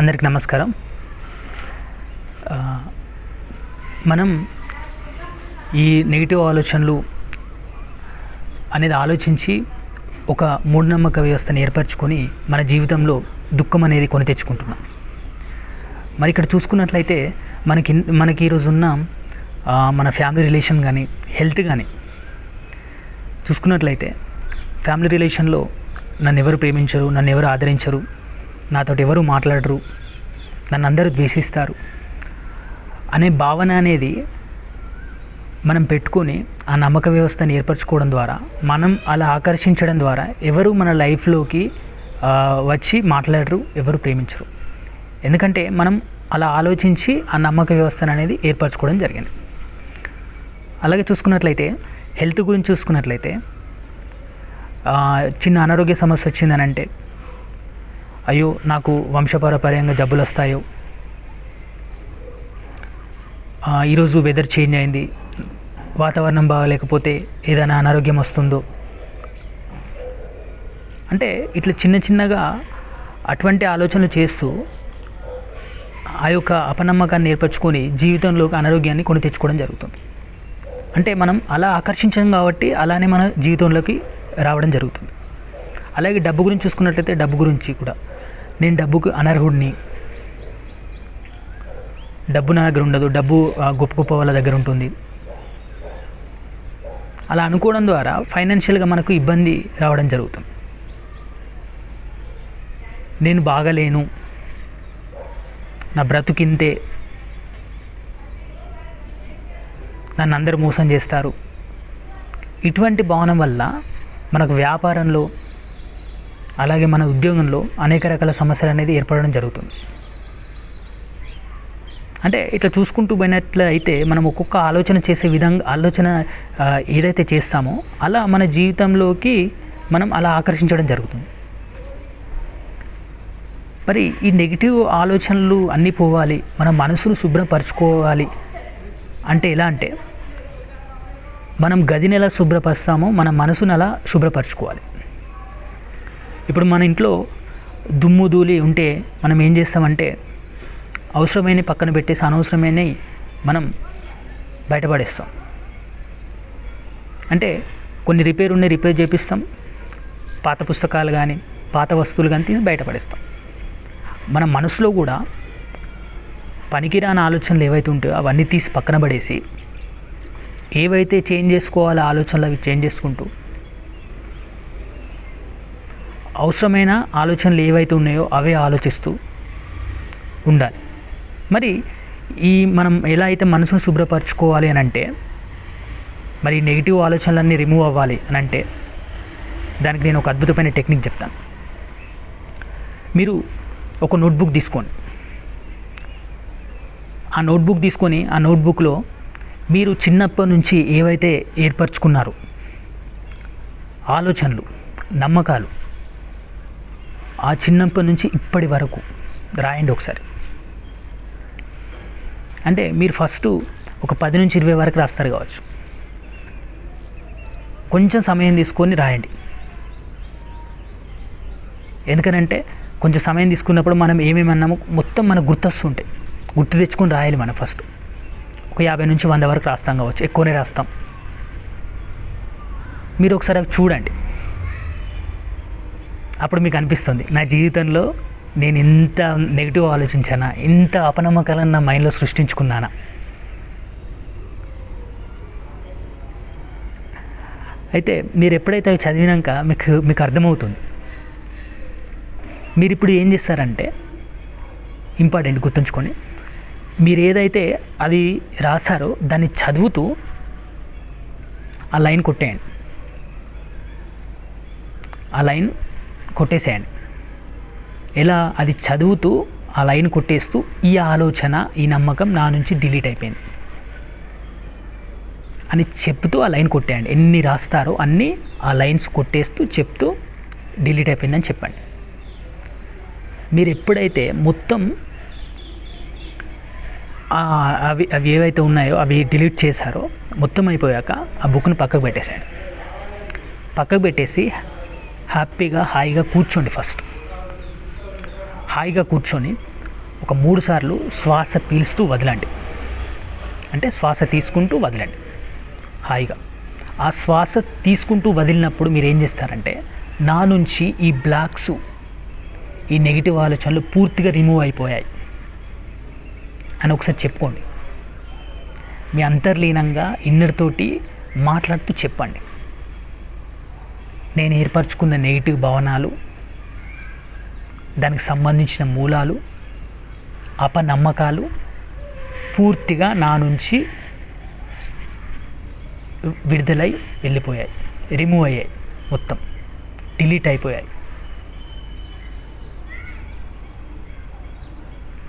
అందరికి నమస్కారం. మనం ఈ నెగిటివ్ ఆలోచనలు అనేది ఆలోచించి ఒక మూఢనమ్మక వ్యవస్థను ఏర్పరచుకొని మన జీవితంలో దుఃఖం అనేది కొని తెచ్చుకుంటున్నాం. మరి ఇక్కడ చూసుకున్నట్లయితే మనకి మనకి ఈరోజు ఉన్న మన ఫ్యామిలీ రిలేషన్ కానీ హెల్త్ కానీ చూసుకున్నట్లయితే ఫ్యామిలీ రిలేషన్లో నన్ను ఎవరు ప్రేమించరు నన్ను ఎవరు ఆదరించరు నాతోటి ఎవరు మాట్లాడరు. నన్ను అందరూ ద్వేషిస్తారు. అనే భావన అనేది మనం పెట్టుకొని ఆ నమ్మక వ్యవస్థను ఏర్పరచుకోవడం ద్వారా మనం అలా ఆకర్షించడం ద్వారా ఎవరు మన లైఫ్లోకి వచ్చి మాట్లాడరు ఎవరు ప్రేమించరు. ఎందుకంటే మనం అలా ఆలోచించి ఆ నమ్మక వ్యవస్థను అనేది ఏర్పరచుకోవడం జరిగింది. అలాగే చూసుకున్నట్లయితే హెల్త్ గురించి చూసుకున్నట్లయితే చిన్న అనారోగ్య సమస్య వచ్చిందనంటే అయ్యో నాకు వంశపారపర్యంగా జబ్బులు వస్తాయో ఈరోజు వెదర్ చేంజ్ అయింది. వాతావరణం బాగాలేకపోతే ఏదైనా అనారోగ్యం వస్తుందో. అంటే ఇట్లా చిన్న చిన్నగా అటువంటి ఆలోచనలు చేస్తూ ఆ యొక్క అపనమ్మకాన్ని ఏర్పరచుకొని జీవితంలోకి అనారోగ్యాన్ని కొని తెచ్చుకోవడం జరుగుతుంది. అంటే మనం అలా ఆకర్షించడం కాబట్టి అలానే మన జీవితంలోకి రావడం జరుగుతుంది. అలాగే డబ్బు గురించి చూసుకున్నట్లయితే డబ్బు గురించి కూడా. నేను డబ్బుకు అనర్హుడిని. డబ్బు నా దగ్గర ఉండదు. డబ్బు గొప్ప గొప్ప వాళ్ళ దగ్గర ఉంటుంది. అలా అనుకోవడం ద్వారా ఫైనాన్షియల్గా మనకు ఇబ్బంది రావడం జరుగుతుంది. నేను బాగలేను. నా బ్రతుకింతే నన్ను అందరు మోసం చేస్తారు. ఇటువంటి భావన వల్ల మనకు వ్యాపారంలో అలాగే మన ఉద్యోగంలో అనేక రకాల సమస్యలు అనేది ఏర్పడడం జరుగుతుంది. అంటే ఇట్లా చూసుకుంటూ పోయినట్లు అయితే మనం ఒక్కొక్క ఆలోచన చేసే విధంగా ఆలోచన ఏదైతే చేస్తామో అలా మన జీవితంలోకి మనం అలా ఆకర్షించడం జరుగుతుంది. మరి ఈ నెగిటివ్ ఆలోచనలు అన్నీ పోవాలి మన మనసును శుభ్రపరచుకోవాలి అంటే ఎలా అంటే మనం గదిని ఎలా శుభ్రపరుస్తామో మన మనసును అలా శుభ్రపరచుకోవాలి. ఇప్పుడు మన ఇంట్లో దుమ్ము ధూళి ఉంటే మనం ఏం చేస్తామంటే అవసరమైన పక్కన పెట్టేసి అనవసరమైనవి మనం బయటపడేస్తాం. అంటే కొన్ని రిపేర్ ఉన్నాయి రిపేర్ చేపిస్తాం. పాత పుస్తకాలు కానీ పాత వస్తువులు కానీ తీసి బయటపడేస్తాం. మన మనసులో కూడా పనికిరాని ఆలోచనలు ఏవైతే ఉంటాయో అవన్నీ తీసి పక్కన పడేసి ఏవైతే చేంజ్ చేసుకోవాలో ఆలోచనలు అవి చేంజ్ చేసుకుంటూ అవసరమైన ఆలోచనలు ఏవైతే ఉన్నాయో అవే ఆలోచిస్తూ ఉండాలి. మరి ఈ మనం ఎలా అయితే మనసును శుభ్రపరచుకోవాలి అని అంటే మరి నెగిటివ్ ఆలోచనలన్నీ రిమూవ్ అవ్వాలి అని అంటే దానికి నేను ఒక అద్భుతమైన టెక్నిక్ చెప్తాను. మీరు ఒక నోట్బుక్ తీసుకోండి. ఆ నోట్బుక్ తీసుకొని ఆ నోట్బుక్లో మీరు చిన్నప్పటి నుంచి ఏవైతే ఏర్పరచుకున్నారో ఆలోచనలు నమ్మకాలు ఆ చిన్నప్పటి నుంచి ఇప్పటి వరకు. రాయండి ఒకసారి. అంటే మీరు ఫస్ట్ ఒక పది నుంచి ఇరవై వరకు రాస్తారు కావచ్చు. కొంచెం సమయం తీసుకొని రాయండి. ఎందుకనంటే కొంచెం సమయం తీసుకున్నప్పుడు మనం ఏమేమి అన్నామో మొత్తం మనకు గుర్తొస్తుంటాయి గుర్తు తెచ్చుకొని రాయాలి మనం ఫస్ట్. ఒక యాభై నుంచి వంద వరకు రాస్తాం కావచ్చు. ఎక్కువనే రాస్తాం. మీరు ఒకసారి అవి చూడండి. అప్పుడు మీకు అనిపిస్తుంది నా జీవితంలో నేను ఇంత నెగిటివ్ ఆలోచించానా ఇంత అపనమ్మకాలను నా మైండ్లో సృష్టించుకున్నానా? అయితే మీరు ఎప్పుడైతే అవి చదివినాక మీకు మీకు అర్థమవుతుంది. మీరు ఇప్పుడు ఏం చేస్తారంటే ఇంపార్టెంట్ గుర్తుంచుకొని మీరు ఏదైతే అది రాశారో దాన్ని చదువుతూ ఆ లైన్ కొట్టేయండి. ఆ లైన్ కొట్టేసేయండి. ఎలా? అది చదువుతూ ఆ లైన్ కొట్టేస్తూ ఈ ఆలోచన ఈ నమ్మకం నా నుంచి డిలీట్ అయిపోయింది. అని చెప్తూ ఆ లైన్ కొట్టేయండి. ఎన్ని రాస్తారో అన్నీ ఆ లైన్స్ కొట్టేస్తూ చెప్తూ డిలీట్ అయిపోయిందని చెప్పండి. మీరు ఎప్పుడైతే మొత్తం అవి అవి ఏవైతే ఉన్నాయో అవి డిలీట్ చేశారో మొత్తం అయిపోయాక ఆ బుక్ని పక్కకు పెట్టేశాడు పక్కకు పెట్టేసి హ్యాపీగా హాయిగా కూర్చోండి ఫస్ట్. హాయిగా కూర్చొని ఒక మూడు సార్లు శ్వాస పీలుస్తూ వదలండి. అంటే శ్వాస తీసుకుంటూ వదలండి. హాయిగా. ఆ శ్వాస తీసుకుంటూ వదిలినప్పుడు మీరు ఏం చేస్తారంటే నా నుంచి ఈ బ్లాక్స్ ఈ నెగిటివ్ ఆలోచనలు పూర్తిగా రిమూవ్ అయిపోయాయి. అని ఒకసారి చెప్పుకోండి. మీ అంతర్లీనంగా ఇన్నర్ తోటి మాట్లాడుతూ చెప్పండి. నేను ఏర్పరచుకున్న నెగిటివ్ భావనాలు దానికి సంబంధించిన మూలాలు అపనమ్మకాలు పూర్తిగా నా నుంచి విడుదలై వెళ్ళిపోయాయి రిమూవ్ అయ్యాయి మొత్తం డిలీట్ అయిపోయాయి.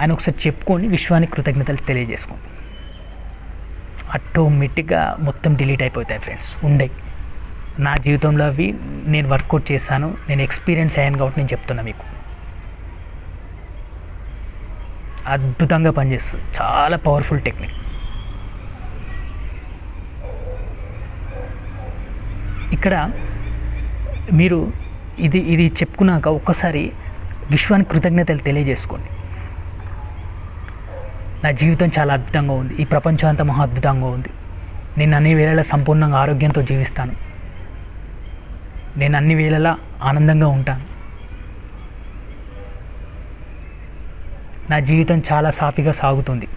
ఆయన ఒకసారి చెప్పుకొని విశ్వానికి కృతజ్ఞతలు తెలియజేసుకోండి. ఆటోమేటిక్గా మొత్తం డిలీట్ అయిపోతాయి ఫ్రెండ్స్ ఉండే. నా జీవితంలో అవి నేను వర్కౌట్ చేశాను. నేను ఎక్స్పీరియన్స్ అయ్యాను కాబట్టి నేను చెప్తున్నా మీకు. అద్భుతంగా పనిచేస్తుంది చాలా పవర్ఫుల్ టెక్నిక్ ఇక్కడ మీరు ఇది ఇది చెప్పుకున్నాక ఒక్కసారి విశ్వానికి కృతజ్ఞతలు తెలియజేసుకోండి. నా జీవితం చాలా అద్భుతంగా ఉంది. ఈ ప్రపంచం అంతా మహా అద్భుతంగా ఉంది. నేను అన్ని వేళలా సంపూర్ణంగా ఆరోగ్యంతో జీవిస్తాను. నేను అన్ని వేళలా ఆనందంగా ఉంటాను. నా జీవితం చాలా సాఫీగా సాగుతుంది.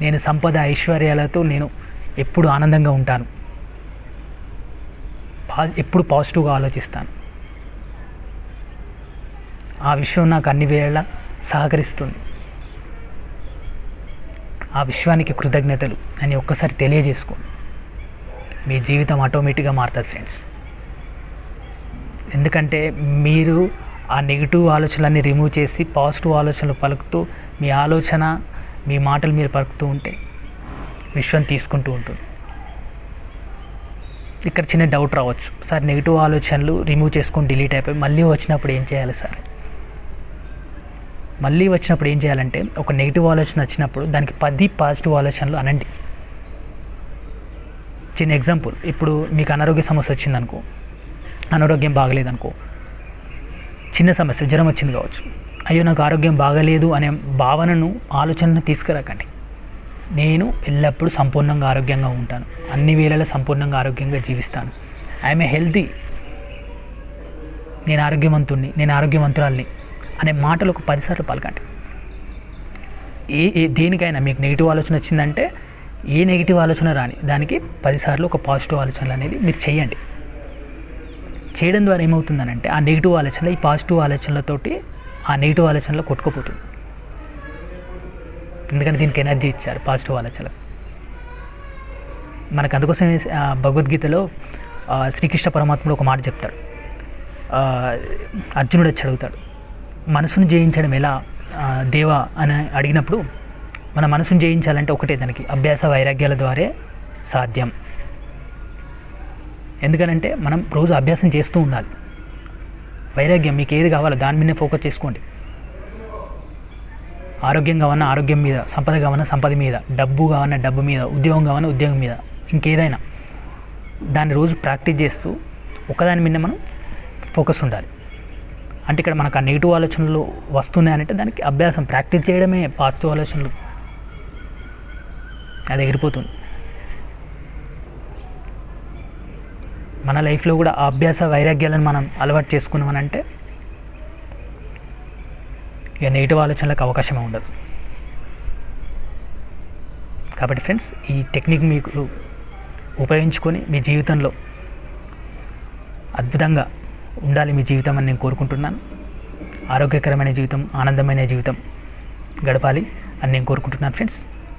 నేను సంపద ఐశ్వర్యాలతో నేను ఎప్పుడు ఆనందంగా ఉంటాను. ఎప్పుడు పాజిటివ్గా ఆలోచిస్తాను. ఆ విశ్వం నాకు అన్ని వేళ సహకరిస్తుంది. ఆ విశ్వానికి కృతజ్ఞతలు అని ఒక్కసారి తెలియజేసుకోండి మీ జీవితం ఆటోమేటిక్గా మారుతుంది ఫ్రెండ్స్ ఎందుకంటే మీరు ఆ నెగిటివ్ ఆలోచనలన్నీ రిమూవ్ చేసి పాజిటివ్ ఆలోచనలు పలుకుతూ మీ ఆలోచన మీ మాటలు మీరు పలుకుతూ ఉంటే విశ్వం తీసుకుంటూ ఉంటుంది. ఇక్కడ చిన్న డౌట్ రావచ్చు. సార్ నెగిటివ్ ఆలోచనలు రిమూవ్ చేసుకొని డిలీట్ అయిపోయి మళ్ళీ వచ్చినప్పుడు ఏం చేయాలి సార్? మళ్ళీ వచ్చినప్పుడు ఏం చేయాలంటే ఒక నెగిటివ్ ఆలోచన వచ్చినప్పుడు దానికి పది పాజిటివ్ ఆలోచనలు అనండి. చిన్న ఎగ్జాంపుల్ ఇప్పుడు మీకు అనారోగ్య సమస్య వచ్చిందనుకో అనారోగ్యం బాగలేదనుకో చిన్న సమస్య జ్వరం వచ్చింది కావచ్చు. అయ్యో నాకు ఆరోగ్యం బాగలేదు అనే భావనను ఆలోచనను తీసుకురాకండి. నేను ఎల్లప్పుడూ సంపూర్ణంగా ఆరోగ్యంగా ఉంటాను. అన్ని వేళలా సంపూర్ణంగా ఆరోగ్యంగా జీవిస్తాను. ఐఎమ్ ఏ హెల్తీ నేను ఆరోగ్యవంతుణ్ణి నేను ఆరోగ్యవంతురాల్ని అనే మాటలు ఒక పదిసార్లు పలకండి. ఏ ఏ దేనికైనా మీకు నెగిటివ్ ఆలోచన వచ్చిందంటే ఏ నెగిటివ్ ఆలోచన రాని దానికి పదిసార్లు ఒక పాజిటివ్ ఆలోచనలు అనేది మీరు చేయండి. చేయడం ద్వారా ఏమవుతుందనంటే ఆ నెగిటివ్ ఆలోచనలు ఈ పాజిటివ్ ఆలోచనలతోటి ఆ నెగిటివ్ ఆలోచనలో కొట్టుకుపోతుంది. ఎందుకంటే దీనికి ఎనర్జీ ఇచ్చారు పాజిటివ్ ఆలోచనలు. మనకు అందుకోసం భగవద్గీతలో శ్రీకృష్ణ పరమాత్ముడు ఒక మాట చెప్తాడు. అర్జునుడు వచ్చి అడుగుతాడు మనసును జయించడం ఎలా దేవా? అని అడిగినప్పుడు మన మనసును జయించాలంటే ఒకటే దానికి అభ్యాస వైరాగ్యాల ద్వారే సాధ్యం. ఎందుకనంటే మనం రోజు అభ్యాసం చేస్తూ ఉండాలి. వైరాగ్యం మీకు ఏది కావాలో దాని మీదనే ఫోకస్ చేసుకోండి. ఆరోగ్యం కావన్నా ఆరోగ్యం మీద సంపద కావన్నా సంపద మీద డబ్బు కావన్నా డబ్బు మీద ఉద్యోగం కావన్నా ఉద్యోగం మీద ఇంకేదైనా దాన్ని రోజు ప్రాక్టీస్ చేస్తూ ఒకదాని మీద మనం ఫోకస్ ఉండాలి. అంటే ఇక్కడ మనకు ఆ నెగిటివ్ ఆలోచనలు వస్తున్నాయంటే దానికి అభ్యాసం ప్రాక్టీస్ చేయడమే పాజిటివ్ ఆలోచనలు. అది ఎగిరిపోతుంది మన లైఫ్లో కూడా ఆ అభ్యాస వైరాగ్యాలను మనం అలవాటు చేసుకున్నామనంటే ఇక నెగిటివ్ ఆలోచనలకు అవకాశమే ఉండదు. కాబట్టి ఫ్రెండ్స్ ఈ టెక్నిక్ మీకు ఉపయోగించుకొని మీ జీవితంలో అద్భుతంగా ఉండాలి మీ జీవితం అని నేను కోరుకుంటున్నాను. ఆరోగ్యకరమైన జీవితం ఆనందమైన జీవితం గడపాలి అని నేను కోరుకుంటున్నాను friends.